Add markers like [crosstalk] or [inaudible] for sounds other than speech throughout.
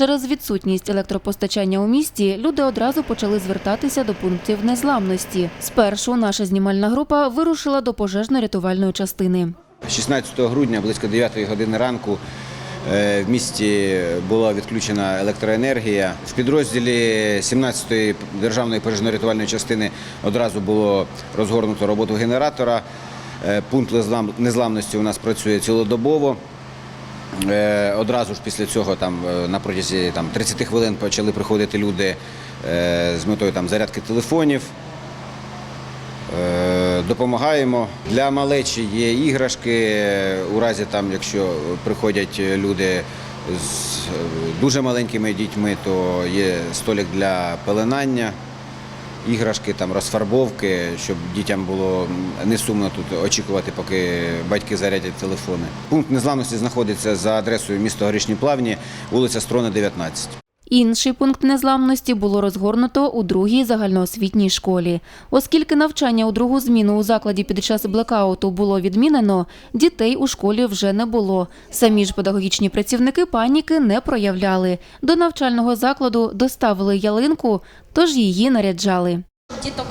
Через відсутність електропостачання у місті люди одразу почали звертатися до пунктів незламності. Спершу наша знімальна група вирушила до пожежно-рятувальної частини. 16 грудня близько 9 години ранку е, в місті була відключена електроенергія. В підрозділі 17-ї державної пожежно-рятувальної частини одразу було розгорнуто роботу генератора. Е, Пункт незлам- незламності у нас працює цілодобово. Е, Одразу ж після цього там е, на протязі там, 30 хвилин почали приходити люди е, з метою там, зарядки телефонів. Допомагаємо. Для малечі є іграшки. У разі, там, якщо приходять люди з дуже маленькими дітьми, то є столик для пеленання, іграшки, там, розфарбовки, щоб дітям було не сумно тут очікувати, поки батьки зарядять телефони. Пункт незламності знаходиться за адресою місто Горішні Плавні, вулиця Строна, 19. Інший пункт незламності було розгорнуто у другій загальноосвітній школі. Оскільки навчання у другу зміну у закладі під час блекауту було відмінено, дітей у школі вже не було. Самі ж педагогічні працівники паніки не проявляли. До навчального закладу доставили ялинку, тож її наряджали. Діток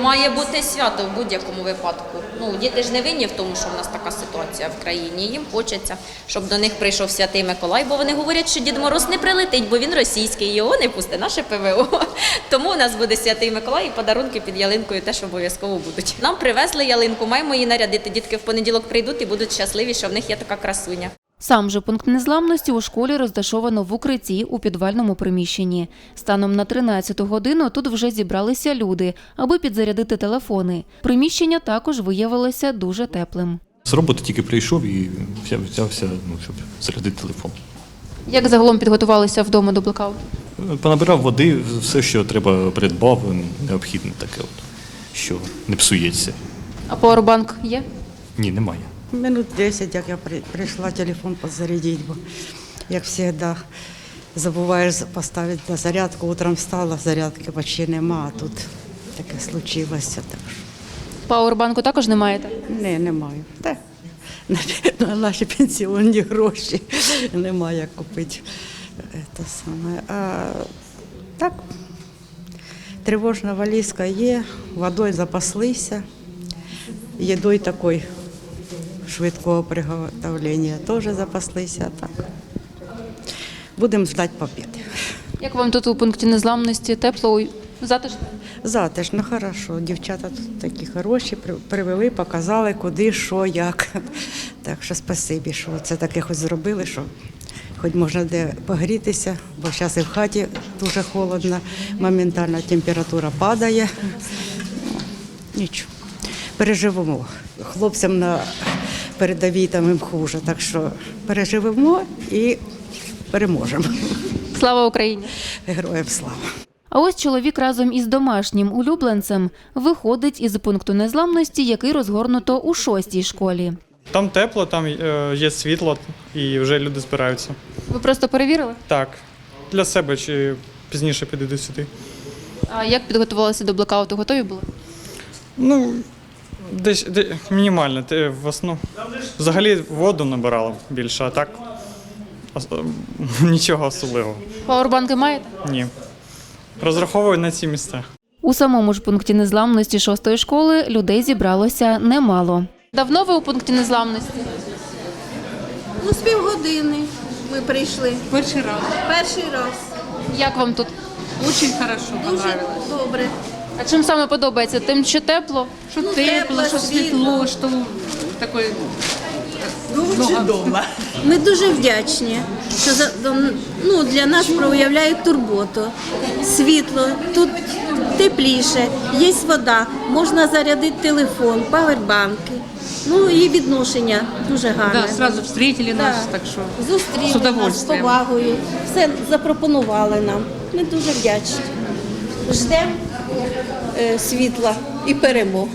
має бути свято в будь-якому випадку. Ну, діти ж не винні в тому, що в нас така ситуація в країні. Їм хочеться, щоб до них прийшов святий Миколай, бо вони говорять, що Дід Мороз не прилетить, бо він російський, його не пусте наше ПВО. [laughs] Тому у нас буде святий Миколай і подарунки під ялинкою теж обов'язково будуть. Нам привезли ялинку, маємо її нарядити. Дітки в понеділок прийдуть і будуть щасливі, що в них є така красуня. Сам же пункт незламності у школі розташовано в укритті у підвальному приміщенні. Станом на 13 годину тут вже зібралися люди, аби підзарядити телефони. Приміщення також виявилося дуже теплим. З роботи тільки прийшов і взявся, ну, щоб зарядити телефон. Як загалом підготувалися вдома до блекауту? Понабирав води, все, що треба придбав, необхідне таке, от, що не псується. А пауербанк є? Ні, немає. Минут 10, як я прийшла телефон підзарядити, бо як завжди забуваєш поставити на зарядку, утром встала, зарядки почти нема, а тут таке случилося. Так Пауербанку також не маєте? не, немає. Та, на, на наші пенсіонні гроші немає як купити. е, Те саме. А, так, тривожна валізка є, водою запаслися, їдою такою швидкого приготовлення теж запаслися. Так. Будемо ждати побіди. Як вам тут у пункті незламності тепло, затишно? Затишно, хорошо. Дівчата тут такі хороші, привели, показали, куди, що, як. Так що спасибі, що це таке хоч зробили, що хоч можна де погрітися, бо зараз і в хаті дуже холодно, моментально температура падає. Нічого. Переживемо. Хлопцям на передовій там їм хуже, так що переживемо і переможемо. Слава Україні! Героям слава! А ось чоловік разом із домашнім улюбленцем виходить із пункту незламності, який розгорнуто у шостій школі. Там тепло, там е, є світло і вже люди збираються. Ви просто перевірили? Так, для себе чи пізніше підійду сюди. А як підготувалися до блекауту? Готові були? Ну, десь де, мінімально. Те, в основному. Взагалі воду набирала більше, а так ос- [laughs] нічого особливого. Пауербанки маєте? Ні. Розраховую на ці місця. У самому ж пункті незламності шостої школи людей зібралося немало. Давно ви у пункті незламності? Ну, з півгодини ми прийшли. Перший раз. Перший раз. Як вам тут? Очень хорошо Дуже понравилось. добре. А чим саме подобається? Тим, що тепло? Что Ну, тепло, тепло, что світло. светло, что такой много. Ми дуже вдячні, що за- ну, для нас проявляють турботу. Світло, тут тепліше, є вода, можна зарядити телефон, павербанки. Ну і відношення дуже гарне. Да, сразу встретили нас, так что Зустріли з нас з повагою, все запропонували нам. Ми дуже вдячні. Ждемо світла і перемог.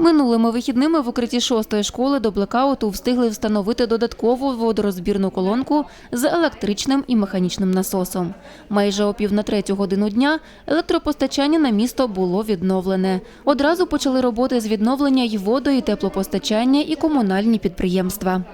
Минулими вихідними в укритті шостої школи до блекауту встигли встановити додаткову водорозбірну колонку з електричним і механічним насосом. Майже о пів на третю годину дня електропостачання на місто було відновлене. Одразу почали роботи з відновлення й водо, і теплопостачання, і комунальні підприємства.